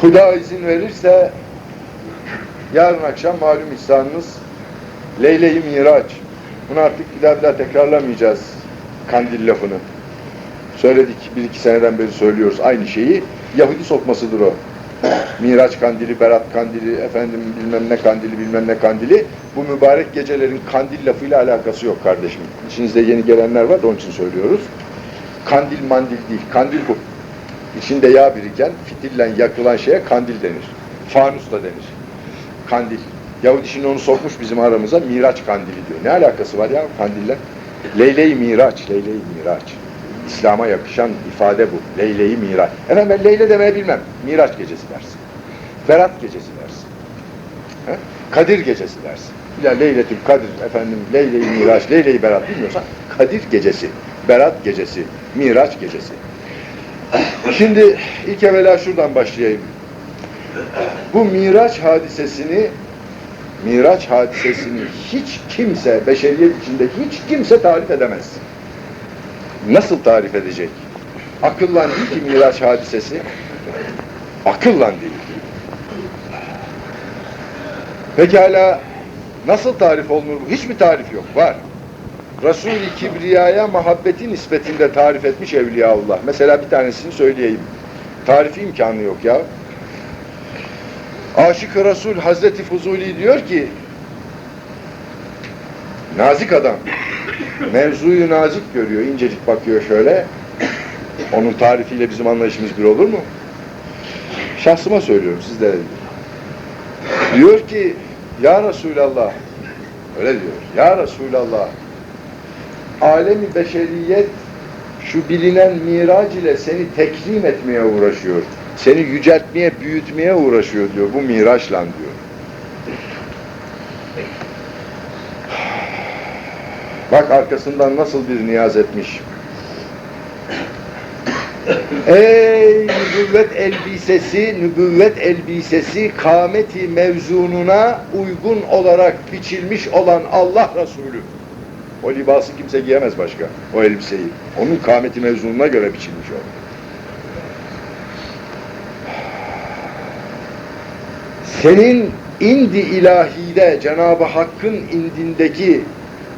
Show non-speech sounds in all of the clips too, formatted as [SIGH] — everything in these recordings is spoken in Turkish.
Huda izin verirse yarın akşam malum ihsanınız Leyle-i Miraç. Bunu artık bir daha bir daha tekrarlamayacağız kandil lafını. Söyledik bir iki seneden beri söylüyoruz aynı şeyi. Yahudi sokmasıdır o. Miraç kandili, Berat kandili, efendim bilmem ne kandili, bilmem ne kandili. Bu mübarek gecelerin kandil lafıyla alakası yok kardeşim. İçinizde yeni gelenler var da onun için söylüyoruz. Kandil mandil değil, kandil bu. İçinde yağ biriken, fitille yakılan şeye kandil denir. Fanus da denir. Kandil. Yahudi şimdi onu sokmuş bizim aramıza, Miraç kandili diyor. Ne alakası var ya kandille? Leyle-i Miraç, Leyle-i Miraç. İslam'a yakışan ifade bu. Leyle-i Miraç. Efendim ben Leyle demeyi bilmem. Miraç gecesi dersin. Berat gecesi dersin. He? Kadir gecesi dersin. Ya Leyletül Kadir efendim Leyle-i Miraç, Leyle-i Berat bilmiyorsan Kadir gecesi, Berat gecesi, Miraç gecesi. Şimdi ilk evvela şuradan başlayayım. Bu Miraç hadisesini Miraç hadisesini hiç kimse, beşeriyet içinde hiç kimse tarif edemez. Nasıl tarif edecek? Akılla değil ki Miraç hadisesi. Akılla değil. Pekala nasıl tarif olunur bu? Hiç mi tarif yok? Var. Resul-i Kibriya'ya muhabbeti nispetinde tarif etmiş Evliyaullah. Mesela bir tanesini söyleyeyim. Tarifi imkanı yok ya. Aşık-ı Resul Hazreti Fuzuli diyor ki nazik adam [LAUGHS] mevzuyu nazik görüyor, incecik bakıyor şöyle. Onun tarifiyle bizim anlayışımız bir olur mu? Şahsıma söylüyorum sizlere. Diyor ki ya Resulallah öyle diyor. Ya Resulallah alemi beşeriyet şu bilinen miraç ile seni tekrim etmeye uğraşıyor. Seni yüceltmeye, büyütmeye uğraşıyor diyor. Bu miraçla diyor. Bak arkasından nasıl bir niyaz etmiş. Ey nübüvvet elbisesi, nübüvvet elbisesi kâmeti mevzununa uygun olarak biçilmiş olan Allah Resulü. O libası kimse giyemez başka, o elbiseyi. Onun kâmeti mevzununa göre biçilmiş o. Senin indi ilahide Cenab-ı Hakk'ın indindeki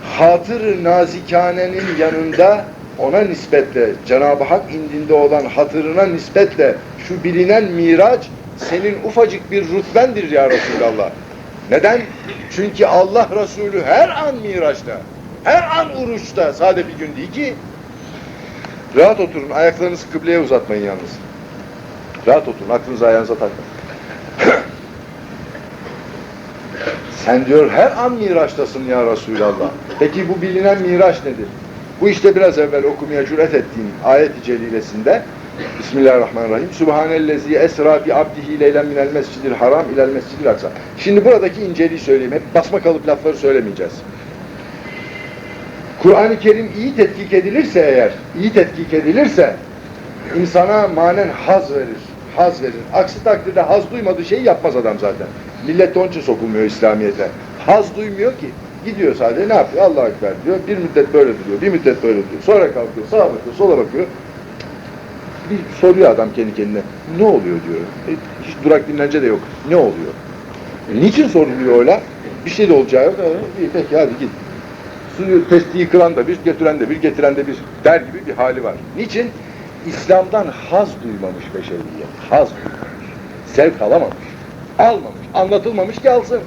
hatır nazikanenin yanında ona nispetle Cenab-ı Hak indinde olan hatırına nispetle şu bilinen miraç senin ufacık bir rütbendir ya Resulallah. Neden? Çünkü Allah Resulü her an miraçta, her an uruçta, sade bir gün değil ki. Rahat oturun, ayaklarınızı kıbleye uzatmayın yalnız. Rahat oturun, aklınızı ayağınıza takmayın. [CLEARS THROAT] Sen diyor her an miraçtasın ya Resulallah. Peki bu bilinen miraç nedir? Bu işte biraz evvel okumaya cüret ettiğim ayet-i celilesinde Bismillahirrahmanirrahim. Subhanellezi esra bi abdihi leylen minel mescidil haram ilel mescidil aksa. Şimdi buradaki inceliği söyleyeyim. Hep basma kalıp lafları söylemeyeceğiz. Kur'an-ı Kerim iyi tetkik edilirse eğer, iyi tetkik edilirse insana manen haz verir. Haz verir. Aksi takdirde haz duymadığı şeyi yapmaz adam zaten. Millet onun için sokulmuyor İslamiyet'e. Haz duymuyor ki. Gidiyor sadece ne yapıyor? Allah Ekber diyor. Bir müddet böyle duruyor, bir müddet böyle duruyor. Sonra kalkıyor, sağa bakıyor, sola bakıyor. Bir soruyor adam kendi kendine. Ne oluyor diyor. E, hiç durak dinlence de yok. Ne oluyor? E, niçin soruluyor öyle? Bir şey de olacağı yok. E, peki hadi git. Testiyi kıran da bir, getiren de bir, getiren de bir der gibi bir hali var. Niçin? İslam'dan haz duymamış beşeriyet. Haz duymamış. Zevk alamamış. Almamış. Anlatılmamış ki alsın.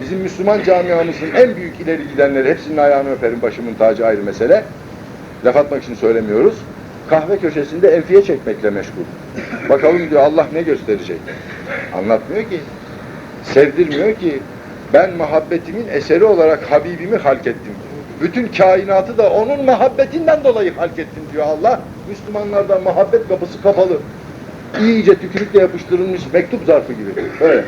Bizim Müslüman camiamızın en büyük ileri gidenleri, hepsinin ayağını öperim, başımın tacı ayrı mesele. Laf atmak için söylemiyoruz. Kahve köşesinde enfiye çekmekle meşgul. Bakalım diyor Allah ne gösterecek? Anlatmıyor ki. Sevdirmiyor ki. Ben muhabbetimin eseri olarak Habibimi halk ettim. Bütün kainatı da onun muhabbetinden dolayı halk ettim diyor Allah. Müslümanlardan muhabbet kapısı kapalı. İyice tükürükle yapıştırılmış mektup zarfı gibi. Öyle.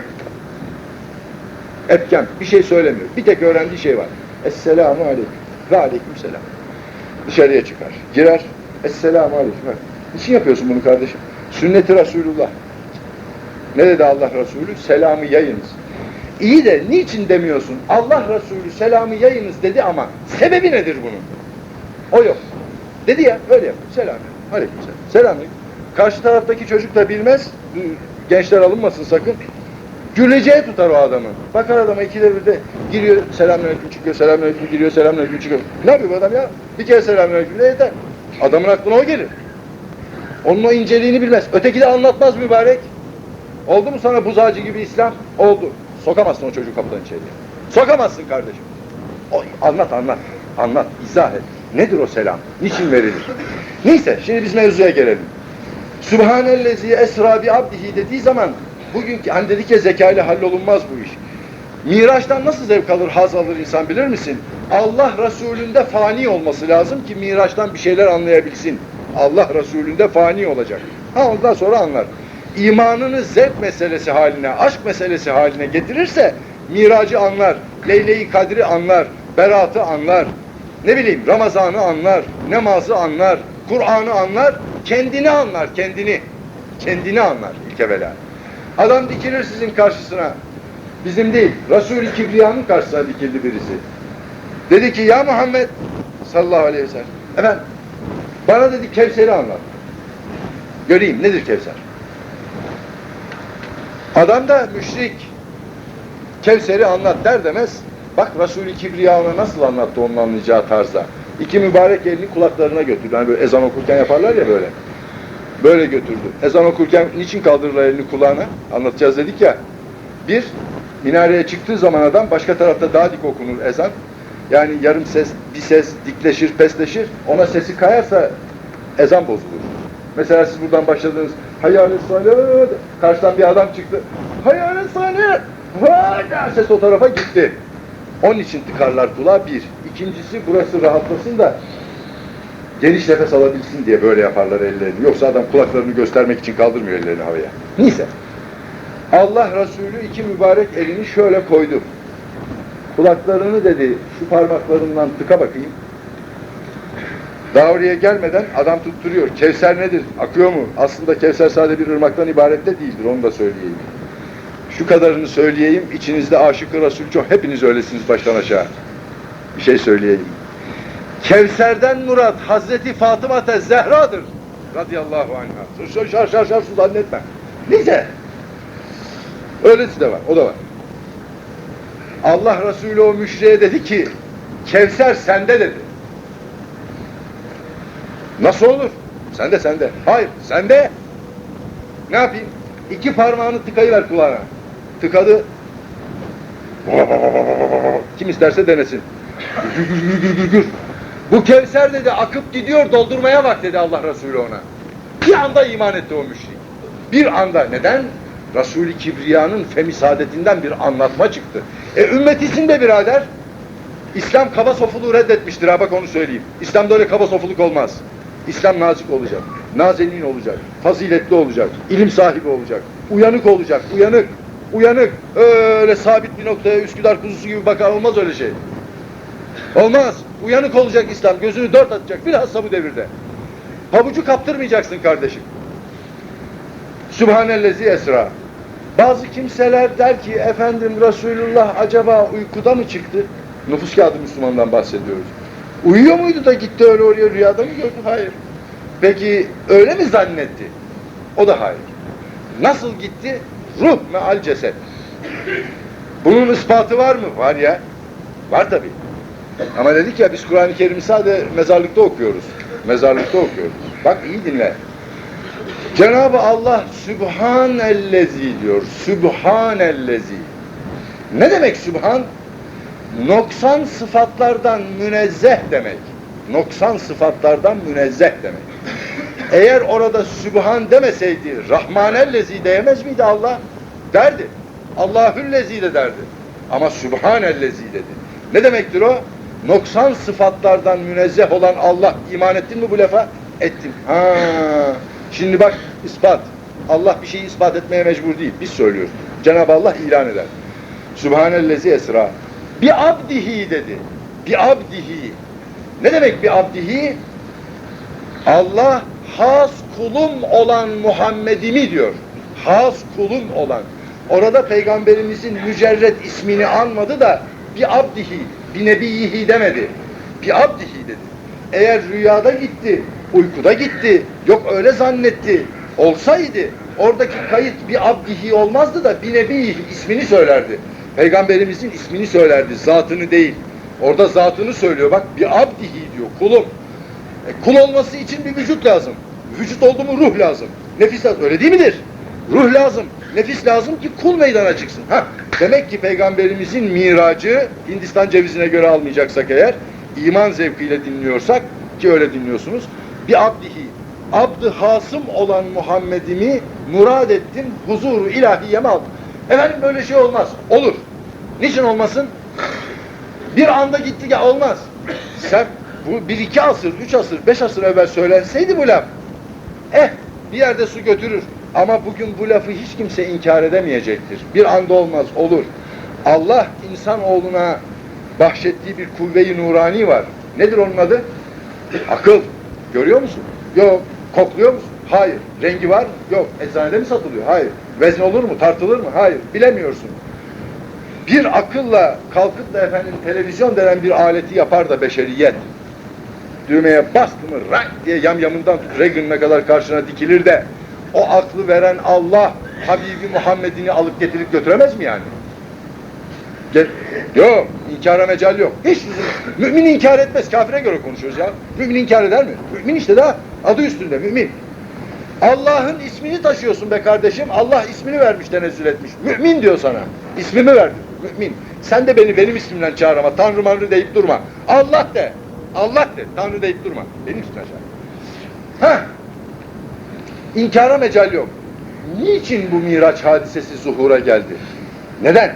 Etken. Bir şey söylemiyor. Bir tek öğrendiği şey var. Esselamu aleyküm. Ve aleyküm selam. Dışarıya çıkar. Girer. Esselamu aleyküm. Ha, Niçin yapıyorsun bunu kardeşim? Sünnet-i Resulullah. Ne dedi Allah Resulü? Selamı yayınız. İyi de niçin demiyorsun? Allah Resulü selamı yayınız dedi ama sebebi nedir bunun? O yok. Dedi ya öyle yap. Selam. Aleyküm selam. Selam. Karşı taraftaki çocuk da bilmez. gençler alınmasın sakın. Güleceği tutar o adamı. Bakar adama ikide bir de giriyor selamünaleyküm çıkıyor selamünaleyküm giriyor selamünaleyküm çıkıyor. Ne yapıyor bu adam ya? Bir kere selamünaleyküm de yeter. Adamın aklına o gelir. Onun o inceliğini bilmez. Öteki de anlatmaz mübarek. Oldu mu sana buzağcı gibi İslam? Oldu. Sokamazsın o çocuğu kapıdan içeriye. Sokamazsın kardeşim. O, anlat anlat. Anlat. izah et. Nedir o selam? Niçin verilir? Neyse şimdi biz mevzuya gelelim. Sübhanellezi esra bi abdihi dediği zaman bugünkü hani dedik ya zekayla hallolunmaz bu iş. Miraçtan nasıl zevk alır, haz alır insan bilir misin? Allah Resulü'nde fani olması lazım ki Miraçtan bir şeyler anlayabilsin. Allah Resulü'nde fani olacak. Ha ondan sonra anlar. İmanını zevk meselesi haline, aşk meselesi haline getirirse miracı anlar, Leyle-i Kadri anlar, Berat'ı anlar, ne bileyim Ramazan'ı anlar, namazı anlar, Kur'an'ı anlar, kendini anlar, kendini. Kendini anlar ilk evvela. Adam dikilir sizin karşısına. Bizim değil, Resul-i Kibriya'nın karşısına dikildi birisi. Dedi ki ya Muhammed sallallahu aleyhi ve sellem. Efendim bana dedi Kevser'i anlat. Göreyim nedir Kevser? Adam da müşrik. Kevser'i anlat der demez. Bak Resul-i Kibriya nasıl anlattı onun anlayacağı tarzda. İki mübarek elini kulaklarına götürdü. Hani böyle ezan okurken yaparlar ya böyle. Böyle götürdü. Ezan okurken niçin kaldırırlar elini kulağına? Anlatacağız dedik ya. Bir, minareye çıktığı zaman adam başka tarafta daha dik okunur ezan. Yani yarım ses, bir ses dikleşir, pesleşir. Ona sesi kayarsa ezan bozulur. Mesela siz buradan başladınız. Hayyâle salâd. Karşıdan bir adam çıktı. Hayyâle salâd. Hala ses o tarafa gitti. Onun için tıkarlar kulağı bir. İkincisi burası rahatlasın da geniş nefes alabilsin diye böyle yaparlar ellerini. Yoksa adam kulaklarını göstermek için kaldırmıyor ellerini havaya. Neyse. Allah Resulü iki mübarek elini şöyle koydu. Kulaklarını dedi şu parmaklarından tıka bakayım. Daha oraya gelmeden adam tutturuyor. Kevser nedir? Akıyor mu? Aslında Kevser sadece bir ırmaktan ibaret de değildir. Onu da söyleyeyim. Şu kadarını söyleyeyim. İçinizde aşıkı Resul çok. Hepiniz öylesiniz baştan aşağı. Bir şey söyleyeyim. Kevser'den murat Hazreti Fatıma te Zehra'dır. Radıyallahu anh'a. Şar şar şar su zannetme. Neyse. Öylesi de var. O da var. Allah Resulü o müşriye dedi ki Kevser sende dedi. Nasıl olur? Sende sende. Hayır sende. Ne yapayım? İki parmağını tıkayıver kulağına. Tıkadı. Kim isterse denesin. Bu Kevser dedi akıp gidiyor doldurmaya bak dedi Allah Resulü ona. Bir anda iman etti o müşrik. Bir anda. Neden? Resul-i Kibriya'nın femi saadetinden bir anlatma çıktı. E ümmetisin de birader. İslam kaba sofuluğu reddetmiştir ha bak onu söyleyeyim. İslam'da öyle kaba sofuluk olmaz. İslam nazik olacak, nazenin olacak, faziletli olacak, ilim sahibi olacak, uyanık olacak, uyanık, uyanık. Öyle sabit bir noktaya Üsküdar kuzusu gibi bakar olmaz öyle şey. Olmaz. Uyanık olacak İslam, gözünü dört atacak, bilhassa bu devirde. Pabucu kaptırmayacaksın kardeşim. Sübhanellezi esra. Bazı kimseler der ki efendim Resulullah acaba uykuda mı çıktı? Nüfus kağıdı Müslümandan bahsediyoruz. Uyuyor muydu da gitti öyle oraya rüyada mı gördü? Hayır. Peki öyle mi zannetti? O da hayır. Nasıl gitti? Ruh meal ceset. Bunun ispatı var mı? Var ya. Var tabi. Ama dedik ya biz Kur'an-ı Kerim'i sadece mezarlıkta okuyoruz. Mezarlıkta okuyoruz. Bak iyi dinle. Cenab-ı Allah Sübhanellezi diyor. Sübhanellezi. Ne demek Sübhan? Noksan sıfatlardan münezzeh demek. Noksan sıfatlardan münezzeh demek. Eğer orada Sübhan demeseydi Rahmanellezi diyemez miydi Allah? Derdi. Allahüllezi de derdi. Ama Sübhanellezi dedi. Ne demektir o? Noksan sıfatlardan münezzeh olan Allah. iman ettin mi bu lafa? Ettim. Ha. Şimdi bak ispat. Allah bir şeyi ispat etmeye mecbur değil. Biz söylüyoruz. Cenab-ı Allah ilan eder. Sübhanellezi esra. Bir abdihi dedi. Bir abdihi. Ne demek bir abdihi? Allah has kulum olan Muhammed'imi diyor. Has kulum olan. Orada peygamberimizin mücerret ismini anmadı da bir abdihi, bir nebiyihi demedi. Bir abdihi dedi. Eğer rüyada gitti, uykuda gitti, yok öyle zannetti, Olsaydı oradaki kayıt bir abdihi olmazdı da bir nebi ismini söylerdi. Peygamberimizin ismini söylerdi, zatını değil. Orada zatını söylüyor bak bir abdihi diyor kulum. E, kul olması için bir vücut lazım. Vücut oldu mu ruh lazım. Nefis lazım. Öyle değil midir? Ruh lazım. Nefis lazım ki kul meydana çıksın. Ha, demek ki peygamberimizin miracı Hindistan cevizine göre almayacaksak eğer iman zevkiyle dinliyorsak ki öyle dinliyorsunuz bir abdihi abd hasım olan Muhammed'imi murad ettim huzuru ilahiyeme aldım. Efendim böyle şey olmaz. Olur. Niçin olmasın? Bir anda gitti ya olmaz. Sen bu bir iki asır, üç asır, beş asır evvel söylenseydi bu laf. Eh bir yerde su götürür. Ama bugün bu lafı hiç kimse inkar edemeyecektir. Bir anda olmaz, olur. Allah insanoğluna bahşettiği bir kuvve-i nurani var. Nedir onun adı? Akıl. Görüyor musun? Yok. Kokluyor musun? Hayır. Rengi var? Yok. Eczanede mi satılıyor? Hayır. Vezn olur mu? Tartılır mı? Hayır. Bilemiyorsun. Bir akılla kalkıp da efendim televizyon denen bir aleti yapar da beşeriyet. Düğmeye bastı mı rank diye yamyamından Reagan'ına kadar karşına dikilir de o aklı veren Allah Habibi Muhammed'ini alıp getirip götüremez mi yani? Gel, yok, inkara mecal yok. Hiç. Mümin inkar etmez. Kafire göre konuşuyoruz ya. Mümin inkar eder mi? Mümin işte daha adı üstünde mümin. Allah'ın ismini taşıyorsun be kardeşim. Allah ismini vermiş, tenezzül etmiş. Mümin diyor sana. İsmimi verdi. Mümin. Sen de beni benim ismimle çağır ama Tanrı manrı deyip durma. Allah de. Allah de. Tanrı deyip durma. Benim ismimle çağır. Heh. İnkara mecal yok. Niçin bu Miraç hadisesi zuhura geldi? Neden?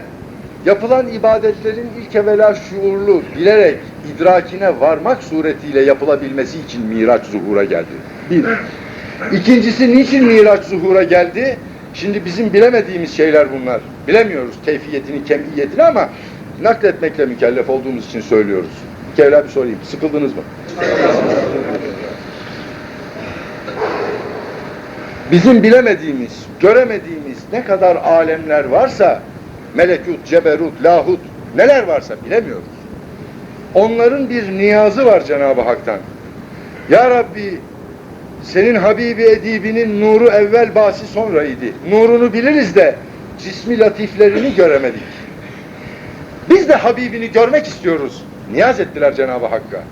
Yapılan ibadetlerin ilk evvela şuurlu, bilerek, idrakine varmak suretiyle yapılabilmesi için Miraç zuhura geldi. Bir. İkincisi niçin Miraç zuhura geldi? Şimdi bizim bilemediğimiz şeyler bunlar. Bilemiyoruz keyfiyetini, kemiyetini ama nakletmekle mükellef olduğumuz için söylüyoruz. Kere bir sorayım. Sıkıldınız mı? Bizim bilemediğimiz, göremediğimiz ne kadar alemler varsa melekut, ceberut, lahut neler varsa bilemiyoruz. Onların bir niyazı var Cenab-ı Hak'tan. Ya Rabbi senin Habibi Edibinin nuru evvel basi sonra idi. Nurunu biliriz de cismi latiflerini göremedik. Biz de Habibini görmek istiyoruz. Niyaz ettiler Cenab-ı Hakk'a.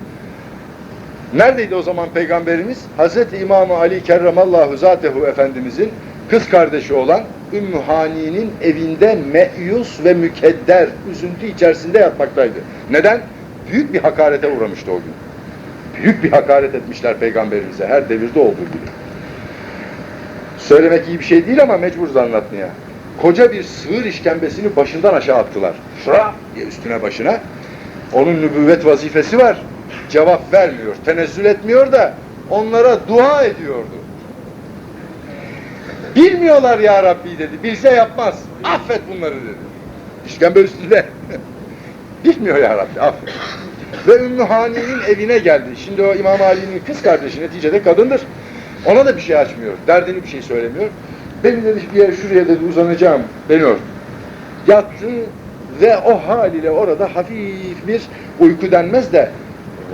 Neredeydi o zaman Peygamberimiz? Hazreti İmam Ali Kerramallahu Zatehu Efendimizin kız kardeşi olan Ümmü Hani'nin evinde meyus ve mükedder, üzüntü içerisinde yatmaktaydı. Neden? Büyük bir hakarete uğramıştı o gün. Büyük bir hakaret etmişler Peygamberimize, her devirde olduğu gibi. Söylemek iyi bir şey değil ama mecburuz anlatmaya. Koca bir sığır işkembesini başından aşağı attılar. Şura diye üstüne başına. Onun nübüvvet vazifesi var. Cevap vermiyor, tenezzül etmiyor da onlara dua ediyordu. Bilmiyorlar ya Rabbi dedi. Bilse yapmaz. Affet bunları dedi. İşkembe üstünde. [LAUGHS] Bilmiyor ya Rabbi. Affet. Ve Ümmü Hani'nin evine geldi. Şimdi o İmam Ali'nin kız kardeşi neticede kadındır. Ona da bir şey açmıyor. Derdini bir şey söylemiyor. Beni dedi bir yere şuraya dedi uzanacağım. Beni ört. Yattı ve o haliyle orada hafif bir uyku denmez de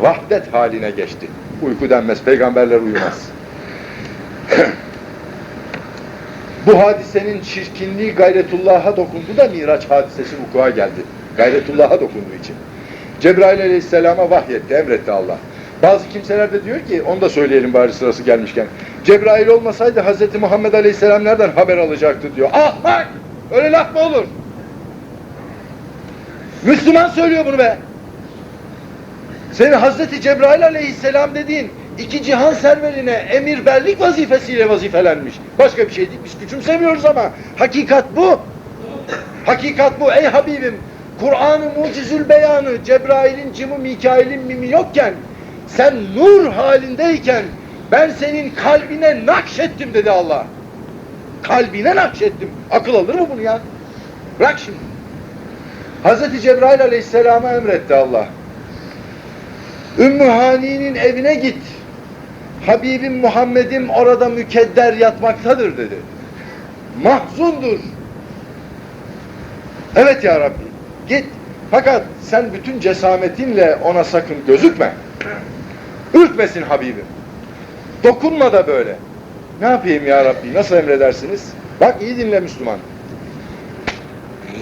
vahdet haline geçti. Uyku denmez. Peygamberler uyumaz. [CLEARS THROAT] Bu hadisenin çirkinliği gayretullah'a dokundu da Miraç hadisesi vuku'a geldi. Gayretullah'a dokunduğu için. Cebrail aleyhisselama vahyetti, emretti Allah. Bazı kimseler de diyor ki, onu da söyleyelim bari sırası gelmişken. Cebrail olmasaydı Hz. Muhammed aleyhisselam nereden haber alacaktı diyor. Ah bak! Öyle laf mı olur? Müslüman söylüyor bunu be! Senin Hazreti Cebrail aleyhisselam dediğin iki cihan serverine emirberlik vazifesiyle vazifelenmiş. Başka bir şey değil. Biz küçümsemiyoruz ama hakikat bu. Hakikat bu ey Habibim. Kur'an-ı mucizül beyanı Cebrail'in cımı Mikail'in mimi yokken sen nur halindeyken ben senin kalbine nakşettim dedi Allah. Kalbine nakşettim. Akıl alır mı bunu ya? Bırak şimdi. Hazreti Cebrail aleyhisselama emretti Allah. Ümmü Hani'nin evine git. Habibim Muhammed'im orada mükedder yatmaktadır dedi. Mahzundur. Evet ya Rabbi. Git. Fakat sen bütün cesametinle ona sakın gözükme. Ürkmesin Habibim. Dokunma da böyle. Ne yapayım ya Rabbi? Nasıl emredersiniz? Bak iyi dinle Müslüman.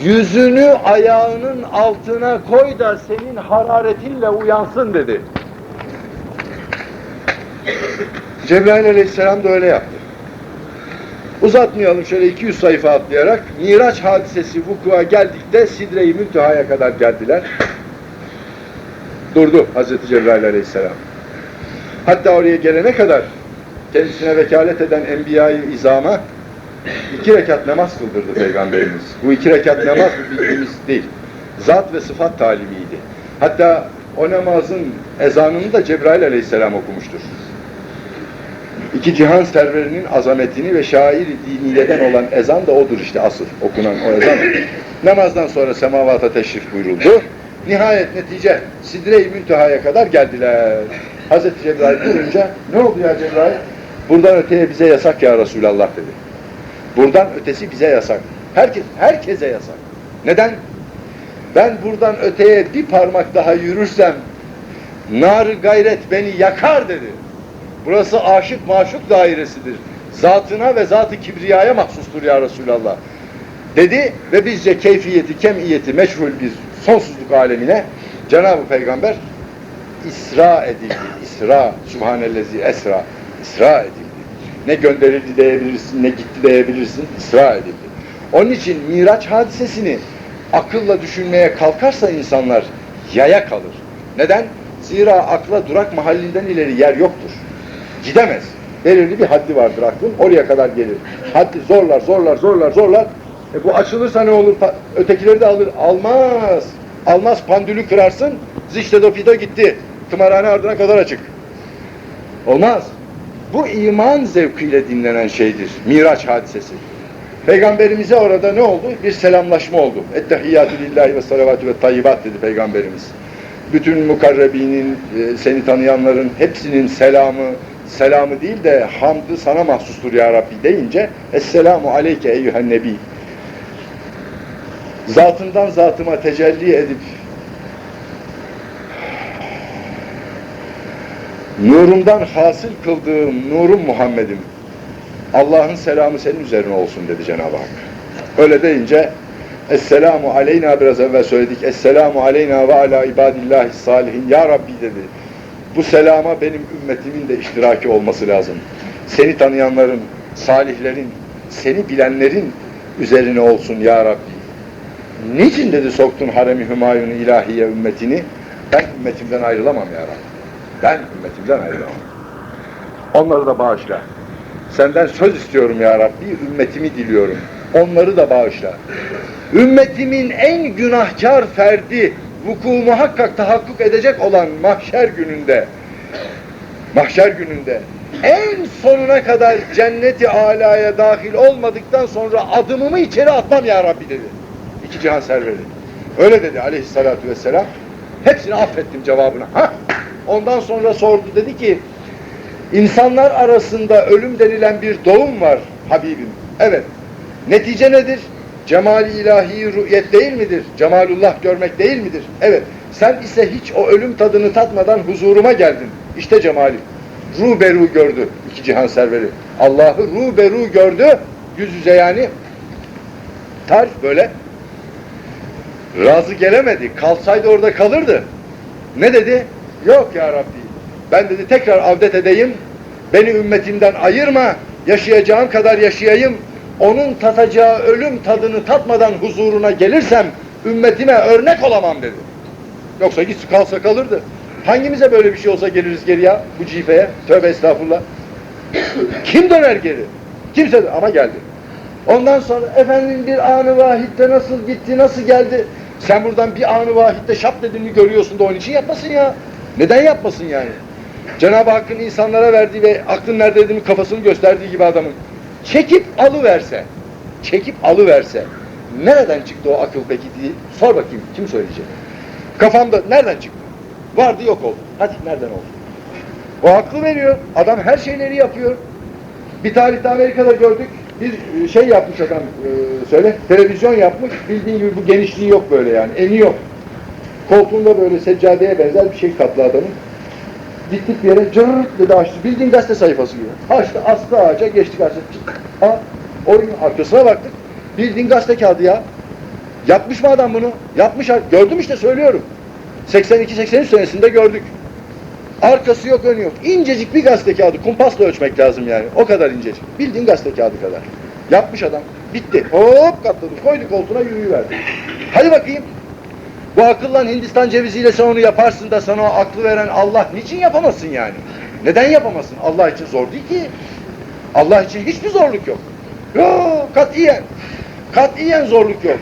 Yüzünü ayağının altına koy da senin hararetinle uyansın dedi. Cebrail aleyhisselam da öyle yaptı. Uzatmayalım şöyle 200 sayfa atlayarak Miraç hadisesi vuku'a geldikte Sidre-i Münteha'ya kadar geldiler. Durdu Hazreti Cebrail aleyhisselam. Hatta oraya gelene kadar kendisine vekalet eden Enbiya-i İzam'a iki rekat namaz kıldırdı Peygamberimiz. Bu iki rekat namaz bildiğimiz değil. Zat ve sıfat talimiydi. Hatta o namazın ezanını da Cebrail aleyhisselam okumuştur. İki cihan serverinin azametini ve şair diniyeden olan ezan da odur işte asıl okunan o ezan. Namazdan sonra semavata teşrif buyuruldu. Nihayet netice Sidre-i Münteha'ya kadar geldiler. Hazreti Cebrail durunca ne oldu ya Cebrail? Buradan öteye bize yasak ya Resulallah dedi. Buradan ötesi bize yasak. Herkes, herkese yasak. Neden? Ben buradan öteye bir parmak daha yürürsem nar gayret beni yakar dedi. Burası aşık maşuk dairesidir. Zatına ve zatı kibriyaya mahsustur ya Resulallah. Dedi ve bizce keyfiyeti, kemiyeti meşhur bir sonsuzluk alemine Cenab-ı Peygamber İsra edildi. İsra, Subhanellezi Esra. İsra edildi. Ne gönderildi diyebilirsin, ne gitti diyebilirsin. İsra edildi. Onun için Miraç hadisesini akılla düşünmeye kalkarsa insanlar yaya kalır. Neden? Zira akla durak mahallinden ileri yer yoktur. Gidemez. Belirli bir haddi vardır aklın. Oraya kadar gelir. Haddi zorlar, zorlar, zorlar, zorlar. E bu açılırsa ne olur? Ötekileri de alır. Almaz. Almaz pandülü kırarsın. Zişte dopido gitti. Tımarhane ardına kadar açık. Olmaz. Bu iman zevkiyle dinlenen şeydir. Miraç hadisesi. Peygamberimize orada ne oldu? Bir selamlaşma oldu. Ettehiyyatü lillahi ve salavatü ve tayyibat dedi Peygamberimiz. Bütün mukarrebinin, e, seni tanıyanların hepsinin selamı, selamı değil de hamdı sana mahsustur ya Rabbi deyince Esselamu aleyke eyyühen nebi. Zatından zatıma tecelli edip nurumdan hasıl kıldığım nurum Muhammed'im Allah'ın selamı senin üzerine olsun dedi Cenab-ı Hak. Öyle deyince Esselamu aleyna biraz evvel söyledik. Esselamu aleyna ve ala ibadillahi salihin. Ya Rabbi dedi. Bu selama benim ümmetimin de iştiraki olması lazım. Seni tanıyanların, salihlerin, seni bilenlerin üzerine olsun ya Rabbi. Niçin dedi soktun harem-i hümayun ilahiye ümmetini? Ben ümmetimden ayrılamam ya Rabbi. Ben ümmetimden ayrılamam. Onları da bağışla. Senden söz istiyorum ya Rabbi, ümmetimi diliyorum. Onları da bağışla. Ümmetimin en günahkar ferdi, vuku muhakkak tahakkuk edecek olan mahşer gününde, mahşer gününde en sonuna kadar cenneti alaya dahil olmadıktan sonra adımımı içeri atmam ya Rabbi dedi. İki cihan serveri. Öyle dedi aleyhissalatu vesselam. Hepsini affettim cevabına. Ha? Ondan sonra sordu dedi ki İnsanlar arasında ölüm denilen bir doğum var Habibim. Evet. Netice nedir? Cemal-i ilahi rü'yet değil midir? Cemalullah görmek değil midir? Evet. Sen ise hiç o ölüm tadını tatmadan huzuruma geldin. İşte cemali. Ruberu gördü iki cihan serveri. Allah'ı ruberu gördü. Yüz yüze yani. Tarif böyle. Razı gelemedi. Kalsaydı orada kalırdı. Ne dedi? Yok ya Rabbi. Ben dedi tekrar avdet edeyim. Beni ümmetimden ayırma. Yaşayacağım kadar yaşayayım. Onun tatacağı ölüm tadını tatmadan huzuruna gelirsem ümmetime örnek olamam dedi. Yoksa git kalsa kalırdı. Hangimize böyle bir şey olsa geliriz geri ya bu cifeye? Tövbe estağfurullah. [COUGHS] Kim döner geri? Kimse de- ama geldi. Ondan sonra efendim bir anı vahitte nasıl gitti, nasıl geldi? Sen buradan bir anı vahitte şap dedin mi görüyorsun da onun için yapmasın ya. Neden yapmasın yani? Cenab-ı Hakk'ın insanlara verdiği ve aklın nerede dediğini kafasını gösterdiği gibi adamın çekip alıverse, çekip alıverse nereden çıktı o akıl peki diye sor bakayım kim söyleyecek? Kafamda nereden çıktı? Vardı yok oldu. Hadi nereden oldu? O aklı veriyor. Adam her şeyleri yapıyor. Bir tarihte Amerika'da gördük. Bir e, şey yapmış adam e, söyle. Televizyon yapmış. Bildiğin gibi bu genişliği yok böyle yani. Eni yok. Koltuğunda böyle seccadeye benzer bir şey katlı adamın. Gittik bir yere cırt dedi açtı. Bildiğin gazete sayfası gibi. Açtı astı ağaca geçti gazete. Çık. Ha, oyun arkasına baktık. Bildiğin gazete kağıdı ya. Yapmış mı adam bunu? Yapmış. Gördüm işte söylüyorum. 82-83 senesinde gördük. Arkası yok önü yok. İncecik bir gazete kağıdı. Kumpasla ölçmek lazım yani. O kadar incecik. Bildiğin gazete kağıdı kadar. Yapmış adam. Bitti. Hop katladı. Koydu koltuğuna yürüyüverdi. Hadi bakayım. Bu akılla Hindistan ceviziyle sen onu yaparsın da sana o aklı veren Allah niçin yapamazsın yani? Neden yapamazsın? Allah için zor değil ki. Allah için hiçbir zorluk yok. Yok katiyen. Katiyen zorluk yok.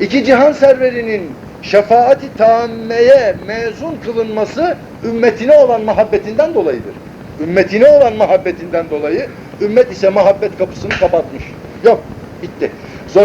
İki cihan serverinin şefaati tammeye mezun kılınması ümmetine olan muhabbetinden dolayıdır. Ümmetine olan muhabbetinden dolayı ümmet ise muhabbet kapısını kapatmış. Yok bitti.